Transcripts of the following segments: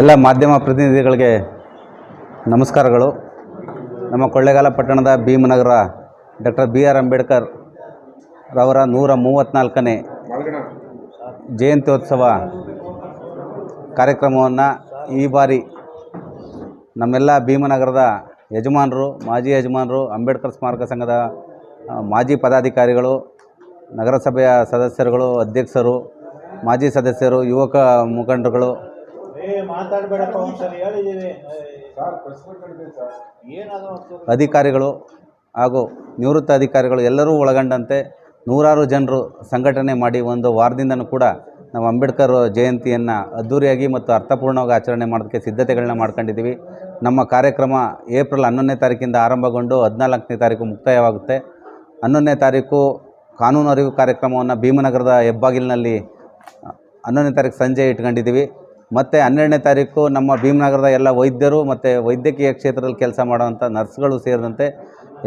ಎಲ್ಲ ಮಾಧ್ಯಮ ಪ್ರತಿನಿಧಿಗಳಿಗೆ ನಮಸ್ಕಾರಗಳು. ನಮ್ಮ ಕೊಳ್ಳೇಗಾಲ ಪಟ್ಟಣದ Bhimanagar doctor B R Ambedkar ರವರ ನೂರ ಮೂವತ್ತ್ನಾಲ್ಕನೇ ಜಯಂತ್ಯೋತ್ಸವ ಕಾರ್ಯಕ್ರಮವನ್ನು ಈ ಬಾರಿ ನಮ್ಮೆಲ್ಲ ಭೀಮನಗರದ ಯಜಮಾನರು, ಮಾಜಿ ಯಜಮಾನರು, ಅಂಬೇಡ್ಕರ್ ಸ್ಮಾರಕ ಸಂಘದ ಮಾಜಿ ಪದಾಧಿಕಾರಿಗಳು, ನಗರಸಭೆಯ ಸದಸ್ಯರುಗಳು, ಅಧ್ಯಕ್ಷರು ಮಾಜಿ ಸದಸ್ಯರು ಯುವಕ ಮುಖಂಡರುಗಳು. ಅಧಿಕಾರಿಗಳು ಹಾಗೂ ನಿವೃತ್ತ ಅಧಿಕಾರಿಗಳು ಎಲ್ಲರೂ ಒಳಗೊಂಡಂತೆ ನೂರಾರು ಜನರು ಸಂಘಟನೆ ಮಾಡಿ ಒಂದು ವಾರದಿಂದನೂ ಕೂಡ ನಾವು ಅಂಬೇಡ್ಕರ್ ಜಯಂತಿಯನ್ನು ಅದ್ಧೂರಿಯಾಗಿ ಮತ್ತು ಅರ್ಥಪೂರ್ಣವಾಗಿ ಆಚರಣೆ ಮಾಡೋದಕ್ಕೆ ಸಿದ್ಧತೆಗಳನ್ನ ಮಾಡ್ಕೊಂಡಿದ್ದೀವಿ. ನಮ್ಮ ಕಾರ್ಯಕ್ರಮ ಏಪ್ರಿಲ್ ಹನ್ನೊಂದನೇ ತಾರೀಕಿಂದ ಆರಂಭಗೊಂಡು ಹದಿನಾಲ್ಕನೇ ತಾರೀಕು ಮುಕ್ತಾಯವಾಗುತ್ತೆ. ಹನ್ನೊಂದನೇ ತಾರೀಕು ಕಾನೂನು ಅರಿವು ಕಾರ್ಯಕ್ರಮವನ್ನು ಭೀಮನಗರದ ಹೆಬ್ಬಾಗಿಲಿನಲ್ಲಿ ಹನ್ನೊಂದನೇ ತಾರೀಕು ಸಂಜೆ ಇಟ್ಕೊಂಡಿದ್ದೀವಿ. ಮತ್ತು ಹನ್ನೆರಡನೇ ತಾರೀಕು ನಮ್ಮ ಭೀಮನಗರದ ಎಲ್ಲ ವೈದ್ಯರು ಮತ್ತು ವೈದ್ಯಕೀಯ ಕ್ಷೇತ್ರದಲ್ಲಿ ಕೆಲಸ ಮಾಡುವಂಥ ನರ್ಸ್ಗಳು ಸೇರಿದಂತೆ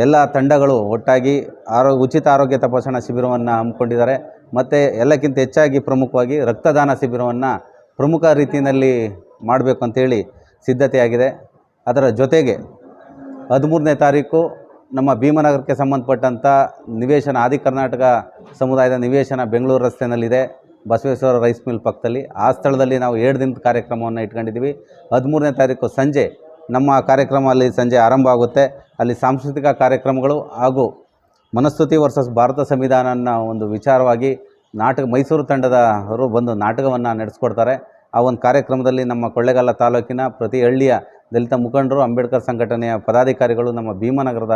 ಎಲ್ಲ ತಂಡಗಳು ಒಟ್ಟಾಗಿ ಆರೋ, ಉಚಿತ ಆರೋಗ್ಯ ತಪಾಸಣಾ ಶಿಬಿರವನ್ನು ಹಮ್ಮಿಕೊಂಡಿದ್ದಾರೆ. ಮತ್ತು ಎಲ್ಲಕ್ಕಿಂತ ಹೆಚ್ಚಾಗಿ ಪ್ರಮುಖವಾಗಿ ರಕ್ತದಾನ ಶಿಬಿರವನ್ನು ಪ್ರಮುಖ ರೀತಿಯಲ್ಲಿ ಮಾಡಬೇಕು ಅಂತೇಳಿ ಸಿದ್ಧತೆಯಾಗಿದೆ. ಅದರ ಜೊತೆಗೆ ಹದಿಮೂರನೇ ತಾರೀಕು ನಮ್ಮ ಭೀಮನಗರಕ್ಕೆ ಸಂಬಂಧಪಟ್ಟಂಥ ನಿವೇಶನ, ಆದಿ ಕರ್ನಾಟಕ ಸಮುದಾಯದ ನಿವೇಶನ ಬೆಂಗಳೂರು ರಸ್ತೆಯಲ್ಲಿದೆ ಬಸವೇಶ್ವರ ರೈಸ್ ಮಿಲ್ ಪಕ್ಕದಲ್ಲಿ. ಆ ಸ್ಥಳದಲ್ಲಿ ನಾವು ಎರಡು ದಿನದ ಕಾರ್ಯಕ್ರಮವನ್ನು ಇಟ್ಕೊಂಡಿದ್ದೀವಿ. ಹದಿಮೂರನೇ ತಾರೀಕು ಸಂಜೆ ನಮ್ಮ ಕಾರ್ಯಕ್ರಮ ಅಲ್ಲಿ ಸಂಜೆ ಆರಂಭ ಆಗುತ್ತೆ. ಅಲ್ಲಿ ಸಾಂಸ್ಕೃತಿಕ ಕಾರ್ಯಕ್ರಮಗಳು ಹಾಗೂ ಮನಸ್ತುತಿ ವರ್ಸಸ್ ಭಾರತ ಸಂವಿಧಾನ ಅನ್ನೋ ಒಂದು ವಿಚಾರವಾಗಿ ನಾಟಕ, ಮೈಸೂರು ತಂಡದವರು ಬಂದು ನಾಟಕವನ್ನು ನಡೆಸ್ಕೊಡ್ತಾರೆ. ಆ ಒಂದು ಕಾರ್ಯಕ್ರಮದಲ್ಲಿ ನಮ್ಮ ಕೊಳ್ಳೇಗಾಲ ತಾಲೂಕಿನ ಪ್ರತಿ ಹಳ್ಳಿಯ ದಲಿತ ಮುಖಂಡರು, ಅಂಬೇಡ್ಕರ್ ಸಂಘಟನೆಯ ಪದಾಧಿಕಾರಿಗಳು, ನಮ್ಮ ಭೀಮನಗರದ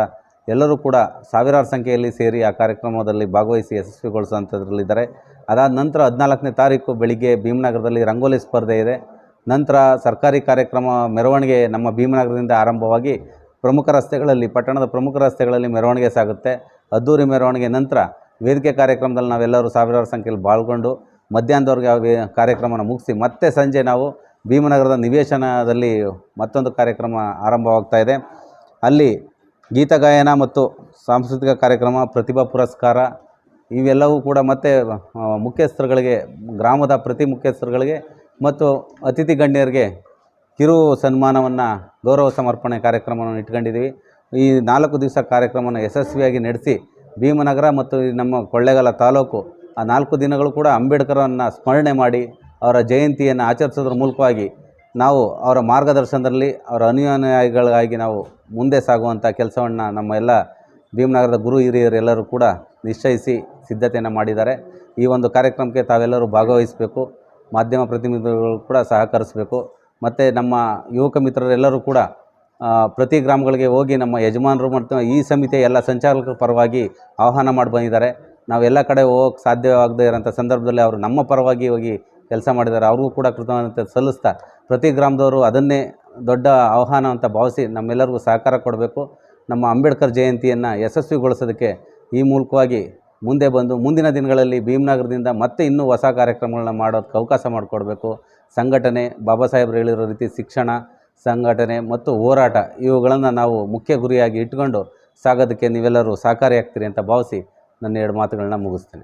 ಎಲ್ಲರೂ ಕೂಡ ಸಾವಿರಾರು ಸಂಖ್ಯೆಯಲ್ಲಿ ಸೇರಿ ಆ ಕಾರ್ಯಕ್ರಮದಲ್ಲಿ ಭಾಗವಹಿಸಿ ಯಶಸ್ವಿಗೊಳಿಸುವಂಥದ್ರಲ್ಲಿದ್ದಾರೆ. ಅದಾದ ನಂತರ ಹದಿನಾಲ್ಕನೇ ತಾರೀಕು ಬೆಳಿಗ್ಗೆ ಭೀಮನಗರದಲ್ಲಿ ರಂಗೋಲಿ ಸ್ಪರ್ಧೆ ಇದೆ. ನಂತರ ಸರ್ಕಾರಿ ಕಾರ್ಯಕ್ರಮ ಮೆರವಣಿಗೆ ನಮ್ಮ ಭೀಮನಗರದಿಂದ ಆರಂಭವಾಗಿ ಪ್ರಮುಖ ರಸ್ತೆಗಳಲ್ಲಿ, ಪಟ್ಟಣದ ಪ್ರಮುಖ ರಸ್ತೆಗಳಲ್ಲಿ ಮೆರವಣಿಗೆ ಸಾಗುತ್ತೆ. ಅದ್ದೂರಿ ಮೆರವಣಿಗೆ ನಂತರ ವೇದಿಕೆ ಕಾರ್ಯಕ್ರಮದಲ್ಲಿ ನಾವೆಲ್ಲರೂ ಸಾವಿರಾರು ಸಂಖ್ಯೆಯಲ್ಲಿ ಪಾಲ್ಗೊಂಡು ಮಧ್ಯಾಹ್ನದವರೆಗೆ ಆ ಕಾರ್ಯಕ್ರಮನ ಮುಗಿಸಿ ಮತ್ತೆ ಸಂಜೆ ನಾವು ಭೀಮನಗರದ ನಿವೇಶನದಲ್ಲಿ ಮತ್ತೊಂದು ಕಾರ್ಯಕ್ರಮ ಆರಂಭವಾಗ್ತಾ ಇದೆ. ಅಲ್ಲಿ ಗೀತಗಾಯನ ಮತ್ತು ಸಾಂಸ್ಕೃತಿಕ ಕಾರ್ಯಕ್ರಮ, ಪ್ರತಿಭಾ ಪುರಸ್ಕಾರ, ಇವೆಲ್ಲವೂ ಕೂಡ ಮತ್ತೆ ಮುಖ್ಯಸ್ಥರುಗಳಿಗೆ, ಗ್ರಾಮದ ಪ್ರತಿ ಮುಖ್ಯಸ್ಥರುಗಳಿಗೆ ಮತ್ತು ಅತಿಥಿ ಗಣ್ಯರಿಗೆ ಕಿರು ಸನ್ಮಾನವನ್ನು, ಗೌರವ ಸಮರ್ಪಣೆ ಕಾರ್ಯಕ್ರಮವನ್ನು ಇಟ್ಕೊಂಡಿದ್ದೀವಿ. ಈ ನಾಲ್ಕು ದಿವಸ ಕಾರ್ಯಕ್ರಮವನ್ನು ಯಶಸ್ವಿಯಾಗಿ ನಡೆಸಿ ಭೀಮನಗರ ಮತ್ತು ನಮ್ಮ ಕೊಳ್ಳೇಗಾಲ ತಾಲೂಕು, ಆ ನಾಲ್ಕು ದಿನಗಳು ಕೂಡ ಅಂಬೇಡ್ಕರನ್ನು ಸ್ಮರಣೆ ಮಾಡಿ ಅವರ ಜಯಂತಿಯನ್ನು ಆಚರಿಸೋದ್ರ ಮೂಲಕವಾಗಿ ನಾವು ಅವರ ಮಾರ್ಗದರ್ಶನದಲ್ಲಿ ಅವರ ಅನುಯಾಯಿಗಳಾಗಿ ನಾವು ಮುಂದೆ ಸಾಗುವಂಥ ಕೆಲಸವನ್ನು ನಮ್ಮ ಎಲ್ಲ ಭೀಮನಗರದ ಗುರು ಹಿರಿಯರೆಲ್ಲರೂ ಕೂಡ ನಿಶ್ಚಯಿಸಿ ಸಿದ್ಧತೆಯನ್ನು ಮಾಡಿದ್ದಾರೆ. ಈ ಒಂದು ಕಾರ್ಯಕ್ರಮಕ್ಕೆ ತಾವೆಲ್ಲರೂ ಭಾಗವಹಿಸಬೇಕು. ಮಾಧ್ಯಮ ಪ್ರತಿನಿಧಿಗಳು ಕೂಡ ಸಹಕರಿಸಬೇಕು. ಮತ್ತು ನಮ್ಮ ಯುವಕ ಮಿತ್ರರೆಲ್ಲರೂ ಕೂಡ ಪ್ರತಿ ಗ್ರಾಮಗಳಿಗೆ ಹೋಗಿ ನಮ್ಮ ಯಜಮಾನರು ಮತ್ತು ಈ ಸಮಿತಿಯ ಎಲ್ಲ ಸಂಚಾಲಕರ ಪರವಾಗಿ ಆಹ್ವಾನ ಮಾಡಿ ಬಂದಿದ್ದಾರೆ. ನಾವೆಲ್ಲ ಕಡೆ ಹೋಗಕ್ಕೆ ಸಾಧ್ಯವಾಗದೇ ಇರೋಂಥ ಸಂದರ್ಭದಲ್ಲಿ ಅವರು ನಮ್ಮ ಪರವಾಗಿ ಹೋಗಿ ಕೆಲಸ ಮಾಡಿದ್ದಾರೆ. ಅವ್ರಿಗೂ ಕೂಡ ಕೃತಜ್ಞತೆ ಸಲ್ಲಿಸ್ತಾ ಪ್ರತಿ ಗ್ರಾಮದವರು ಅದನ್ನೇ ದೊಡ್ಡ ಆಹ್ವಾನ ಅಂತ ಭಾವಿಸಿ ನಮ್ಮೆಲ್ಲರಿಗೂ ಸಹಕಾರ ಕೊಡಬೇಕು. ನಮ್ಮ ಅಂಬೇಡ್ಕರ್ ಜಯಂತಿಯನ್ನು ಯಶಸ್ವಿಗೊಳಿಸೋದಕ್ಕೆ ಈ ಮೂಲಕವಾಗಿ ಮುಂದೆ ಬಂದು ಮುಂದಿನ ದಿನಗಳಲ್ಲಿ ಭೀಮನಗರದಿಂದ ಮತ್ತೆ ಇನ್ನೂ ಹೊಸ ಕಾರ್ಯಕ್ರಮಗಳನ್ನ ಮಾಡೋದಕ್ಕೆ ಅವಕಾಶ ಮಾಡಿಕೊಡ್ಬೇಕು. ಸಂಘಟನೆ, ಬಾಬಾ ಸಾಹೇಬ್ರು ಹೇಳಿರೋ ರೀತಿ ಶಿಕ್ಷಣ, ಸಂಘಟನೆ ಮತ್ತು ಹೋರಾಟ ಇವುಗಳನ್ನು ನಾವು ಮುಖ್ಯ ಗುರಿಯಾಗಿ ಇಟ್ಕೊಂಡು ಸಾಗೋದಕ್ಕೆ ನೀವೆಲ್ಲರೂ ಸಹಕಾರಿಯಾಗ್ತೀರಿ ಅಂತ ಭಾವಿಸಿ ನನ್ನ ಎರಡು ಮಾತುಗಳನ್ನ ಮುಗಿಸ್ತೇನೆ.